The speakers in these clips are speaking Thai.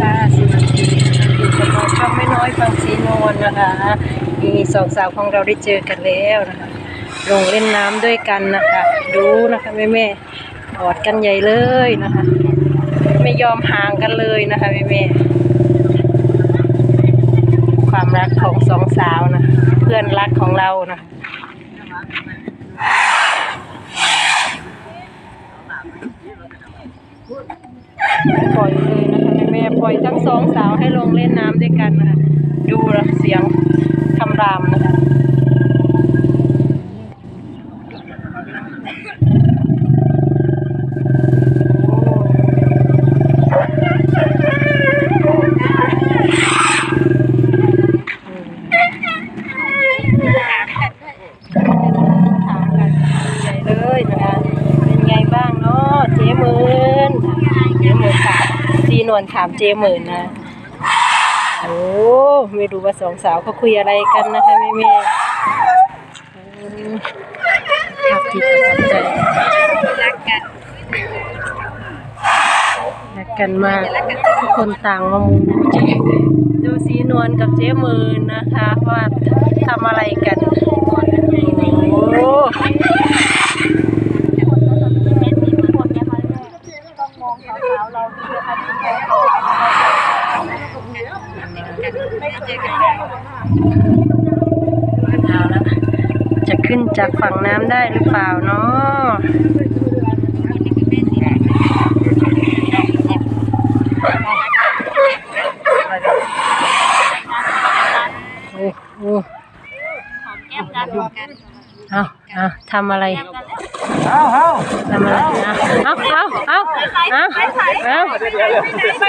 ค่ะสวัสดีค่ะอยู่กับเราช่องไม่น้อยฟังสีนวลนะคะมีสองสาวของเราได้เจอกันแล้วนะคะลงเล่นน้ำด้วยกันนะคะ ดูนะคะแม่แม่ๆกอดกันใหญ่เลยนะคะ ไม่ยอมห่างกันเลยนะคะแม่แม่ๆความรักของสองสาวนะเพื่อนรักของเรานะปล่อยเลย ม่แม่ปล่อยทั้งสองสาวให้ลงเล่นน้ำด้วยกันนะคะดูเสียงคำรามนะคะถามนใหญ่เลยนะคะเป็นไงบ้างเนาะเจ๊มื่นเจ๊มื่นถาม ซีนวลถามเจหมื่นนะโอ้ไม่รู้ว่าสองสาวเขาคุยอะไรกันนะคะแม่แม่ภาพที่ประทับใจรักกันรักกันมากทุกคนต่างมามุงดูเจดูสีนวลกับเจหมื่นนะคะว่าทำอะไรกันโอ้ เอาละ จะขึ้นจากฝั่งน้ำได้หรือเปล่าเนาะโอ้โหแก้มกันกันเอาเอาทำอะไร เอาเอาทำอะไรเอาเอาเอาเอาเอาเอา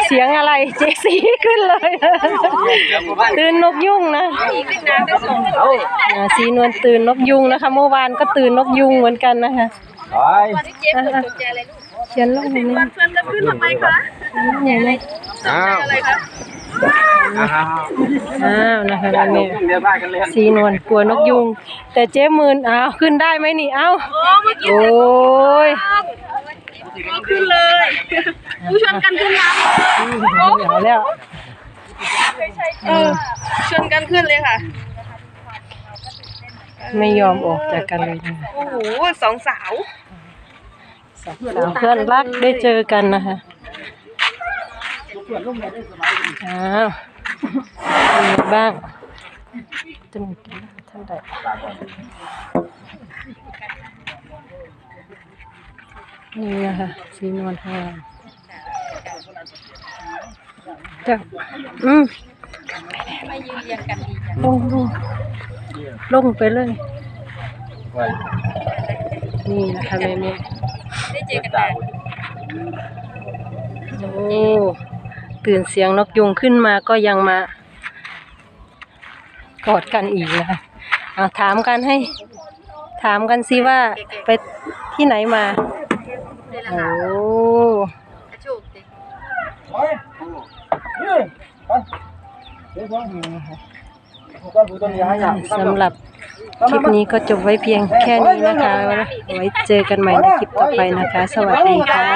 เสียงอะไรเจสีขึ้นเลยตื่นนกยุ่งนะเอาอ่าสีนวลตื่นนกยุงนะคะเมื่อวานก็ตื่นนกยุงเหมือนกันนะคะไปเจ๊ตกใจอะไรลูกเขียนลงในนี้เพื่อนจะขึ้นทำไมคะเขียนลงในนี้เอาอะไรคะเอาอ้าวนะคะอยากแม่ลงเรียนบ้านกันเลยสีนวลกลัวนกยุง แต่เจ๊มืนอ้าวขึ้นได้ไหมนี่เอ้าโอ้เมื่อกี้โอ้ยขึ้นเลยผู้ชวนกันขึ้นน้เดี๋ยวแล้วำเออชวนกันขึ้นเลยค่ะ ไม่ยอมออกจากกันเลยนะโอ้โหสองสาวสาวเพื่อนรักได้เจอกันนะคะ อ้าวเป็นไงบ้างจะมีกินเท่าไหร่นี่นะคะสีนวลของเราจ้ะอืมไม่ยืนเรียงกันดีจังลงลงลงไปเลย นี่นะคะแม่แม่ได้เจอกันนานโอ้ ตื่นเสียงนกยุงขึ้นมาก็ยังมากอดกันอีกนะคะเอาถามกันให้ ถามกันสิว่าไปที่ไหนมา โอ้สำหรับคลิปนี้ก็จบไว้เพียงแค่นี้นะคะ ไว้เจอกันใหม่ในคลิปต่อไปนะคะ สวัสดีค่ะ